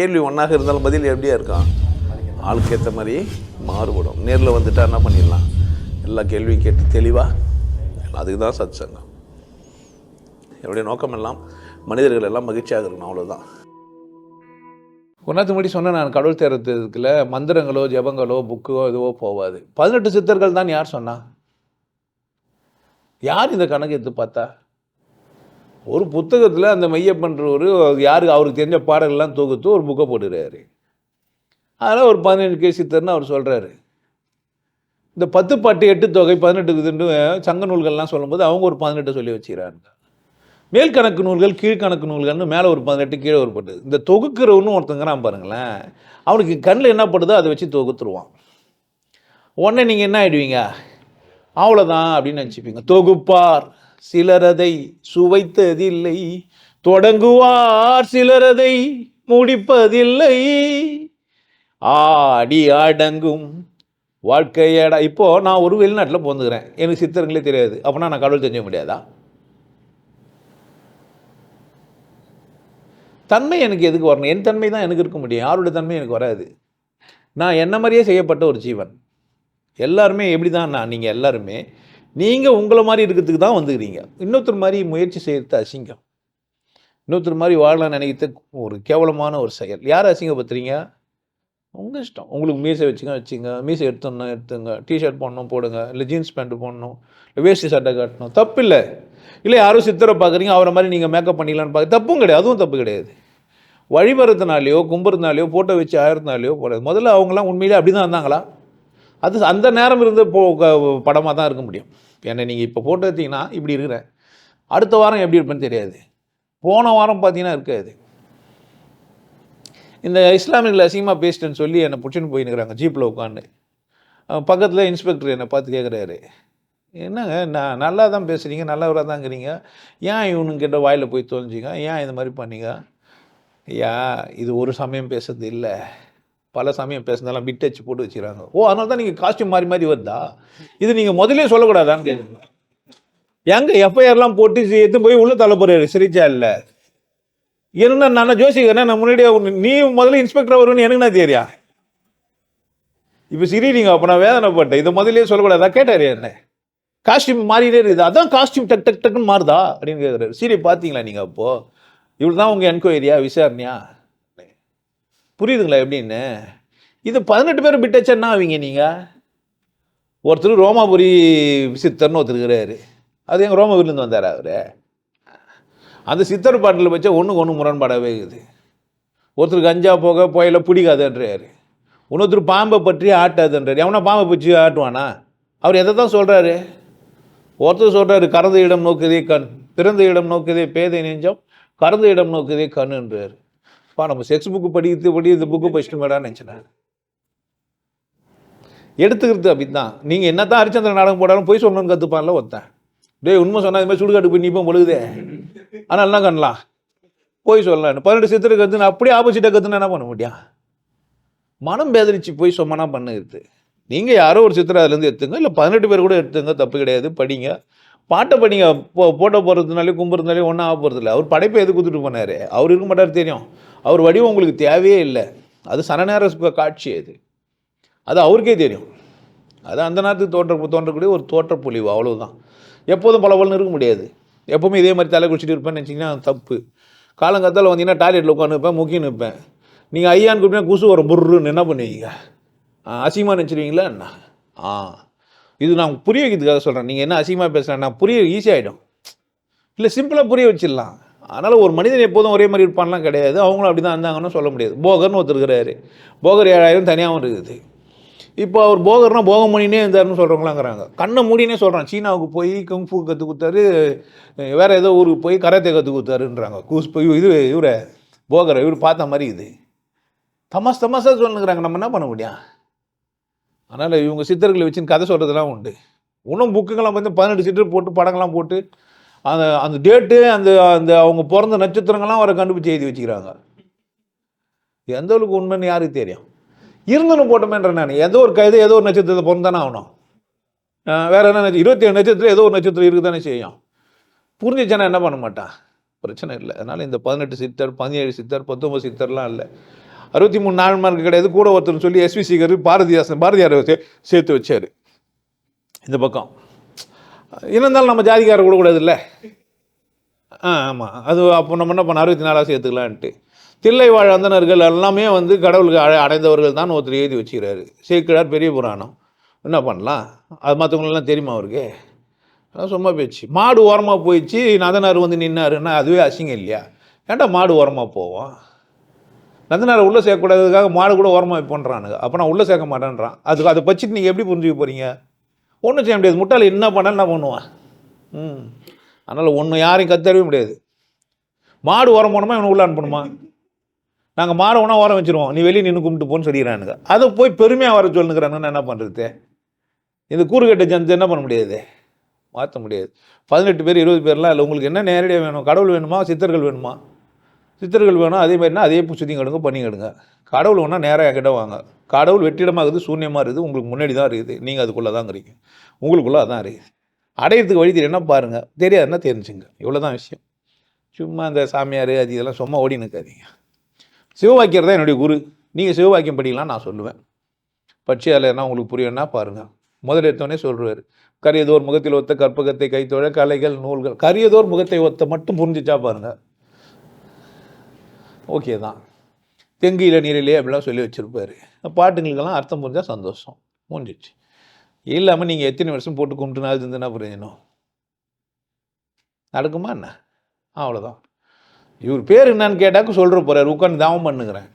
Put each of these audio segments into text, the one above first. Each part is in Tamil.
கேள்வி ஒன்றாக இருந்தாலும் பதில் எப்படியா இருக்கான் ஆளுக்கு ஏற்ற மாதிரி மாறுபடும். நேரில் வந்துட்டா என்ன பண்ணிடலாம்? எல்லா கேள்வியும் கேட்டு தெளிவாக அதுக்கு தான் சத் சங்கம் என்னுடைய நோக்கம் எல்லாம் மனிதர்கள் எல்லாம் மகிழ்ச்சியாக இருக்கணும் அவ்வளோதான் ஒன்றாத்து நேரத்துக்கு முன்னாடி சொன்னேன் நான் கடவுள் தேர்றதுக்குள்ள மந்திரங்களோ ஜெபங்களோ புக்கோ எதுவோ போகாது பதினெட்டு சித்தர்கள் தான் யார் சொன்னா? யார் இந்த கணக்கு எடுத்து பார்த்தா? ஒரு புத்தகத்தில் அந்த மையப்பன்றவர் யாருக்கு அவருக்கு தெரிஞ்ச பாடல்கள்லாம் தொகுத்து ஒரு புக்கை போட்டுறாரு அதனால் ஒரு பதினேழு கே. சித்தர்னு அவர் சொல்கிறாரு இந்த பத்து பாட்டு எட்டு தொகை பதினெட்டு இதுன்னு சங்க நூல்கள்லாம் சொல்லும்போது அவங்க ஒரு பதினெட்டு சொல்லி வச்சுக்கிறாங்க. மேல் கணக்கு நூல்கள் கீழ்கணக்கு நூல்கள்னு மேலே ஒரு பதினெட்டு கீழே ஒரு பட்டு இந்த தொகுக்கிறவனு ஒருத்தங்கிறான் பாருங்களேன் அவனுக்கு கண்ணில் என்ன படுதோ அதை வச்சு தொகுத்துருவான். உடனே நீங்கள் என்ன ஆகிடுவீங்க அவ்வளோதான் அப்படின்னு நினச்சிப்பீங்க. தொகுப்பார். சிலரதை சுவைத்ததில்லை. தொடங்குவார் சிலரதை முடிப்பதில்லை. ஆடி அடங்கும் வாழ்க்கையடா. இப்போ நான் ஒரு வெளிநாட்டில் போந்துக்கிறேன் எனக்கு சித்திரங்களே தெரியாது. அப்படின்னா நான் கடவுள் தெரிஞ்சுக்க முடியாதா? தன்மை எனக்கு எதுக்கு வரணும்? என் தன்மை தான் எனக்கு இருக்க முடியும். யாரோட தன்மை எனக்கு வராது. நான் என்ன மாதிரியே செய்யப்பட்ட ஒரு ஜீவன். எல்லாருமே எப்படி தான் நான் நீங்கள் எல்லாருமே நீங்கள் உங்களை மாதிரி இருக்கிறதுக்கு தான் வந்துக்கிறீங்க. இன்னொருத்தர் மாதிரி முயற்சி செய்கிறது அசிங்கம். இன்னொருத்தர் மாதிரி வாழலாம் நினைக்கிறது ஒரு கேவலமான ஒரு செயல். யார் அசிங்கப்படுத்துறீங்க? உங்கள் இஷ்டம். உங்களுக்கு மீசை வச்சுங்க வச்சுங்க. மீசை எடுத்தோம்னா எடுத்துங்க. டிஷர்ட் போடணும் போடுங்க. இல்லை ஜீன்ஸ் பேண்ட் போடணும். இல்லை வேஷ்டி சட்டை காட்டணும். தப்பு இல்லை. இல்லை யாரும் சித்தரை பார்க்குறீங்க அவரை மாதிரி நீங்கள் மேக்கப் பண்ணிக்கலான்னு பார்க்க தப்பும் கிடையாது. அதுவும் தப்பு கிடையாது. வழிபடுறதுனாலையோ கும்புறதுனாலையோ ஃபோட்டோ வச்சு ஆயிரத்தினாலையோ போடாது. முதல்ல அவங்களாம் உண்மையிலே அப்படி தான் இருந்தாங்களா? அது அந்த நேரம் இருந்த போ படமாக தான் இருக்க முடியும். என்னை நீங்கள் இப்போ போட்டு எடுத்தீங்கன்னா இப்படி இருக்கிறேன் அடுத்த வாரம் எப்படி இருப்பேன்னு தெரியாது. போன வாரம் பார்த்தீங்கன்னா இருக்காது. இந்த இஸ்லாமியர்கள் அசிங்கமாக பேசிட்டேன்னு சொல்லி என்னை பிடிச்சின்னு போயின்னுக்குறாங்க. ஜீப்பில் உட்காந்து பக்கத்தில் இன்ஸ்பெக்டர் என்னை பார்த்து கேட்குறாரு என்னங்க நான் நல்லா தான் பேசுகிறீங்க நல்லவராக தாங்கிறீங்க ஏன் இவனுங்கிட்ட வாயில் போய் தொலைஞ்சிங்க? ஏன் இந்த மாதிரி பண்ணீங்க? ஐயா இது ஒரு சமயம் பேசுறது இல்லை. பல சமயம் பேசினாலும் பிட் அச்சு போட்டு வச்சுக்கிறாங்க. ஓ அதனால தான் நீங்கள் காஸ்டியூம் மாறி மாறி வருதா? இது நீங்கள் முதலே சொல்லக்கூடாதான்னு கேட்குங்க எங்க எஃப்ஐஆர்லாம் போட்டு எடுத்து போய் உள்ள தள்ள போறாரு. சிரிச்சா இல்லை. என்ன நான் ஜோசிக்கிறேன் நான் முன்னாடியே நீ முதல்ல இன்ஸ்பெக்டர் வரும்னு எனக்கு நான் தெரியா? இப்போ சிரி நீங்கள் அப்போ நான் வேதனைப்பட்டேன். இதை முதலே சொல்லக்கூடாதா? கேட்டார் என்ன? காஸ்டியூம் மாறிட்டே இருக்குது. அதான் காஸ்டியூம் டக் டக் டக்குன்னு மாறுதா? அப்படின்னு கேட்குறாரு சரி பார்த்தீங்களா நீங்கள் அப்போது இவ்வளோ தான் உங்கள் என்கொயரியா விசாரணையா? புரியுதுங்களா எப்படின்னு? இது பதினெட்டு பேர் பிட்டச்சா என்ன ஆவீங்க நீங்கள் ஒருத்தர் ரோமாபுரி சித்தர்னு ஒருத்தர் இருக்கிறாரு. அது எங்கள் ரோமாபுரிலேருந்து வந்தார் அவர்? அந்த சித்தர் பாட்டில் வச்சா ஒன்றுக்கு ஒன்று முரண்பாடாகவே இருக்குது. ஒருத்தர் கஞ்சா போக புயல பிடிக்காதுன்றாரு. இன்னொருத்தர் பாம்பை பற்றி ஆட்டாதுன்றார். எவனா பாம்பை பற்றி ஆட்டுவானா? அவர் எதை தான் சொல்கிறாரு ஒருத்தர் சொல்கிறாரு கறந்த இடம் நோக்குதே கண் பிறந்த இடம் நோக்குதே பேதை நெஞ்சம் கறந்த இடம் நோக்குதே கண்ணுன்றார். அப்பா நம்ம செக்ஸ் புக்கு படிக்கிறது படி இந்த புக்கு படிச்சுட்டு மேடான்னு நினச்சினாரு எடுத்துக்கிறது அப்படிதான் நீங்கள் என்ன தான் ஹரிச்சந்திர நாடகம் போடாலும் போய் சொல்லணும்னு கற்றுப்பான்ல ஒருத்தன். டேய் உண்மை சொன்னால் இது மாதிரி சுடுகாட்டு போய் நிற்போம் பொழுதே. ஆனால் என்ன பண்ணலாம் போய் சொல்லலாம். பதினெட்டு சித்திரை கற்றுன்னு அப்படியே ஆப்போசிட்டாக கற்றுனா என்ன பண்ண முடியும்? மனம் பேதரிச்சு போய் சொம்மனா பண்ணுகிறது. நீங்கள் யாரோ ஒரு சித்திரை அதுலேருந்து எடுத்துங்க. இல்லை பதினெட்டு பேர் கூட எடுத்துங்க. தப்பு கிடையாது. படிங்க. பாட்டை படிங்க. போ போட்டோ போடுறதுனாலே கும்புறதுனாலே ஒன்றும் ஆக போகிறது இல்லை அவர் படைப்பை எது கொடுத்துட்டு போனார்? அவர் இருக்க மாட்டார் தெரியும். அவர் வடிவம் உங்களுக்கு தேவையே இல்லை. அது சனநேர காட்சி அது. அது அவருக்கே தெரியும். அது அந்த நேரத்துக்கு தோற்ற தோன்றக்கூடிய ஒரு தோற்றப்பொழிவு அவ்வளோதான் எப்போதும் பல பலன்னு இருக்க முடியாது. எப்போவுமே இதே மாதிரி தலை குடிச்சிட்டு இருப்பேன்னு நினச்சிங்கன்னா தப்பு. காலங்காத்தால வந்தீங்கன்னா டாய்லெட்டில் உட்காந்து இருப்பேன் முக்கியம் நிற்பேன் நீங்கள் ஐயான்னு கூப்பிட்டா குசு வரும் புர்ருன்னு. என்ன பண்ணுவீங்க? ஆ, அசிங்கமா நினச்சிருவீங்களா என்ன? ஆ. இது நான் புரிய வைக்கிறதுக்காக சொல்கிறேன் நீங்கள் என்ன அசிங்கமாக பேசுகிறேன் நான் புரிய ஈஸியாகிடும் இல்லை சிம்பிளாக புரிய வச்சிடலாம். அதனால் ஒரு மனிதன் எப்போதும் ஒரே மாதிரி இருப்பான்லாம் கிடையாது. அவங்களும் அப்படி தான் இருந்தாங்கன்னு சொல்ல முடியாது. போகர்னு ஒருத்தர் இருக்கிறாரு. போகர் ஏழாயிரம் தனியாகவும் இருக்குது. இப்போ அவர் போகர்னா போகம் பண்ணினே இருந்தாருன்னு சொல்கிறவங்களாங்கிறாங்க கண்ணை மூடினே சொல்கிறான் சீனாவுக்கு போய் குங்ஃபு கற்றுக் கொடுத்தாரு. வேறு ஏதோ ஊருக்கு போய் கராத்தே கற்றுக் கொடுத்தாருன்றாங்க. கூஸ் போய் இது இவரை போகரை இவர் பார்த்த மாதிரி இது. தமாஸ் தமாஸாக சொல்லுங்கிறாங்க. நம்ம என்ன பண்ண முடியும்? அதனால் இவங்க சித்தர்களை வச்சுன்னு கதை சொல்கிறதுலாம் உண்டு. இன்னும் புக்குங்கெல்லாம் வந்து பதினெட்டு சித்தர் போட்டு படங்கள்லாம் போட்டு அந்த அந்த டேட்டு அந்த அந்த அவங்க பிறந்த நட்சத்திரங்கள்லாம் அவரை கண்டுபிடிச்சி எழுதி வச்சுக்கிறாங்க. எந்த அளவுக்கு உண்மைன்னு யாருக்கு தெரியும்? இருந்தனும் போட்டோமேன்ற நான். ஏதோ ஒரு கைது ஏதோ ஒரு நட்சத்திரத்தை பிறந்தானே ஆகணும். வேறு வேற என்ன இருபத்தி ஏழு நட்சத்திரம் ஏதோ ஒரு நட்சத்திரம் இருக்குதானே செய்யும். புரிஞ்சிச்சானா என்ன பண்ண மாட்டான்? பிரச்சனை இல்லை. அதனால் இந்த பதினெட்டு சித்தர் பதினேழு சித்தர் பத்தொம்பது சித்தர்லாம் இல்லை. அறுபத்தி மூணு நான்மார்க்கு கிடையாது. கூட ஒருத்தர் சொல்லி எஸ்வி சேகர் பாரதிதாசன் பாரதியார் சேர்த்து வச்சார். இந்த பக்கம். இருந்தாலும் நம்ம ஜாதிக்காரர் கூட ஆ ஆமாம் அது அப்போ நம்ம என்ன பண்ண அறுபத்தி நாலாவது சேர்த்துக்கலான்ட்டு தில்லை வாழ் அந்தனர்கள் எல்லாமே வந்து கடவுளுக்கு அடை அடைந்தவர்கள் தான் ஒருத்தர் எழுதி வச்சுக்கிறாரு. சேக்கிழார் பெரிய புராணம். என்ன பண்ணலாம்? அது மற்றவங்களெல்லாம் தெரியுமா அவருக்கு? அதான் சும்மா போயிடுச்சு மாடு ஓரமாக போயிடுச்சு நந்தனார் வந்து நின்னாருன்னா அதுவே அசிங்கம் இல்லையா? ஏன்டா மாடு ஓரமாக போவோம் நந்தனாரை உள்ளே சேர்க்கக்கூடாததுக்காக மாடு கூட ஓரமாக பண்ணுறானுங்க அப்போ நான் உள்ளே சேர்க்க மாட்டேன்றான். அதுக்கு அதை பச்சிட்டு நீங்கள் எப்படி புரிஞ்சுக்க போகிறீங்க ஒன்றும் செய்ய முடியாது. முட்டாள் என்ன பண்ணாலும் என்ன பண்ணுவான்? ம். அதனால் ஒன்று யாரையும் கத்தறவே முடியாது. மாடு உரம் போனோமா இவனை உள்ள அனுப்பணுமா? நாங்கள் மாடு ஒன்றா உரம் வச்சிருவோம். நீ வெளியே நின்று கும்பிட்டு போன்னு சொல்லிடுறானுங்க. அதை போய் பெருமையாக வர சொல்லுங்கிறானுங்க. என்ன பண்ணுறது இந்த கூறுகட்ட ஜனத்தை என்ன பண்ண முடியாது? மாற்ற முடியாது. பதினெட்டு பேர் இருபது பேர்லாம் இல்லை. உங்களுக்கு என்ன நேரடியாக வேணும்? கடவுள் வேணுமா? சித்தர்கள் வேணுமா? சித்தர்கள் வேணும் அதே மாதிரினா அதே சுற்றி கடுங்க பண்ணி கடுங்க. கடவுள் வேணால் நேராக என்கிட்ட வாங்க. கடவுள் வெற்றிடமாக இருக்குது சூன்யமாக இருக்குது உங்களுக்கு முன்னாடி தான் இருக்குது. நீங்கள் அதுக்குள்ளே தான் இருக்கிறீங்க உங்களுக்குள்ளே அதான் இருக்குது. அடையிறதுக்கு வழி தெரியும் என்ன பாருங்கள் தெரியாதுன்னா தெரிஞ்சுங்க. இவ்வளோ தான் விஷயம். சும்மா அந்த சாமியார் அது இதெல்லாம் சும்மா ஓடி நிற்காதீங்க சிவவாக்கியர் தான் என்னுடைய குரு. நீங்கள் சிவவாக்கியம் படிக்கலாம் நான் சொல்லுவேன். பட்சி அதில் என்ன உங்களுக்கு புரியும்னா பாருங்கள் முதல் எடுத்தோடனே சொல்கிறார் கரியதோர் முகத்தில் ஒத்த கற்பகத்தை கைத்தொழ கலைகள் நூல்கள். கரியதோர் முகத்தை ஒத்த மட்டும் புரிஞ்சிச்சா பாருங்கள் ஓகே தான். தெங்கு நீரிலே அப்படிலாம் சொல்லி வச்சுருப்பார். பாட்டுங்களுக்கெல்லாம் அர்த்தம் புரிஞ்சால் சந்தோஷம். முடிஞ்சிச்சு இல்லாமல் நீங்கள் எத்தனை வருஷம் போட்டு கும்பிட்டுனாலும் அது இருந்துன்னா பிரயோஜனம் நடக்குமா என்ன? அவ்வளோதான் இவர் பேர் என்னன்னு கேட்டாக்க சொல்கிற போகிறார் உட்காந்து தாவம் பண்ணுங்கிறேன்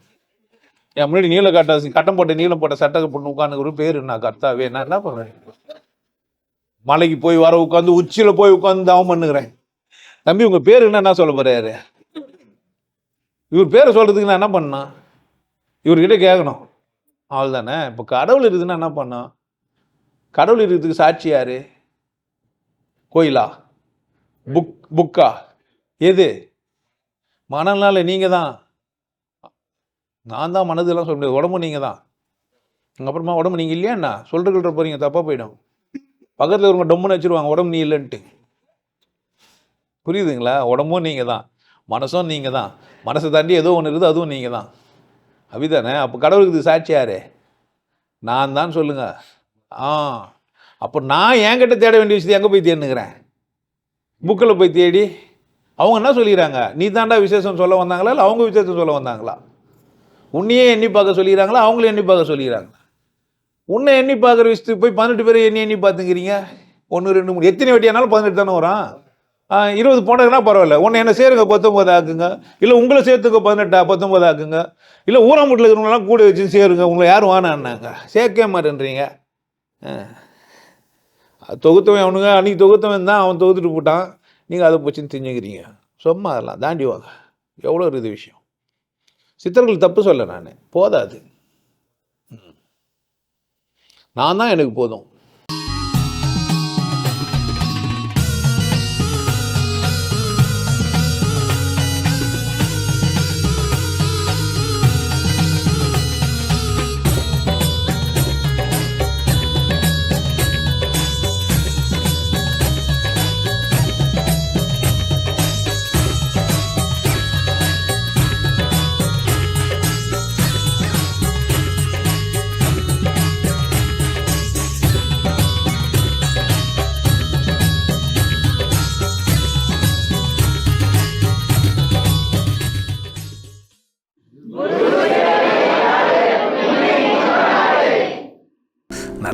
என் முன்னாடி நீல கட்ட கட்டம் போட்ட நீளம் போட்ட சட்டை பொண்ணு உட்காந்துக்கிற பேர் என்ன? கர்த்தாவே நான் என்ன பண்ணுறேன் மலைக்கு போய் வர உட்காந்து உச்சியில் போய் உட்காந்து தாவம் பண்ணுகிறேன். தம்பி உங்கள் பேர் என்ன சொல்ல போகிறாரு இவர் பேரை சொல்கிறதுக்கு நான் என்ன பண்ணேன் இவர்கிட்ட கேட்கணும். அவள் தானே? இப்போ கடவுள் இருக்குதுன்னா என்ன பண்ணோம் கடவுள் இருக்கிறதுக்கு சாட்சி யார்? கோயிலா? புக் புக்கா? எது? மனநாள் நீங்கள் தான் நான் தான் மனதெல்லாம் சொல்ல முடியாது. உடம்பு நீங்கள் தான் அப்புறமா உடம்பு நீங்கள் இல்லையா என்ன? சொல்கிறீங்க போகிறீங்க தப்பாக போயிடும். பக்கத்தில் இருக்க டொம்முன்னு வச்சுருவாங்க உடம்பு நீ இல்லைன்ட்டு. புரியுதுங்களா? உடம்பும் நீங்கள் தான் மனசும் நீங்கள் தான் மனசை தாண்டி ஏதோ ஒன்று இருக்குது அதுவும் நீங்கள் தான் அப்படிதானே அப்போ கடவுளுக்கு இது சாட்சி யாரு? நான் தான் சொல்லுங்கள் ஆ. அப்போ நான் என்கிட்ட தேட வேண்டிய விஷயத்தை எங்கே போய் தேடுனுக்கிறேன் புக்கில் போய் தேடி. அவங்க என்ன சொல்லிக்கிறாங்க? நீ தாண்டா விசேஷம் சொல்ல வந்தாங்களா? இல்லை அவங்க விசேஷம் சொல்ல வந்தாங்களா? உன்னையே எண்ணி பார்க்க சொல்லிக்கிறாங்களா? அவங்களும் எண்ணி பார்க்க சொல்லிடுறாங்களா உன்னை எண்ணி பார்க்குற விஷயத்துக்கு போய் பதினெட்டு பேரை எண்ணி எண்ணி பார்த்துங்கிறீங்க? ஒன்று ரெண்டு மூணு. எத்தனை வட்டியானாலும் பதினெட்டு தானே வரும். இருபது போனதுன்னா பரவாயில்ல. ஒன்று என்ன சேருங்க பத்தொம்போது ஆக்குங்க. இல்லை உங்களை சேர்த்துக்க பதினெட்டா பத்தொம்போது ஆக்குங்க. இல்லை ஊராம்பட்டில் இருக்கிறவங்களாம் கூட வச்சு சேருங்க உங்களை யாரும் வானான்னாங்க சேர்க்கவே மாட்டேன்றீங்க. ஆ. தொகுத்தவன் அவனுங்க அன்றைக்கி தொகுத்தவன் தான் அவன் தொகுத்துட்டு போட்டான். நீங்கள் அதை போச்சுன்னு தெரிஞ்சுக்கிறீங்க சும்மா அதெல்லாம் தாண்டி வாங்க. எவ்வளோ இருக்குது விஷயம். சித்தர்கள் தப்பு சொல்ல நான். போதாது. ம். நான் தான் எனக்கு போதும்.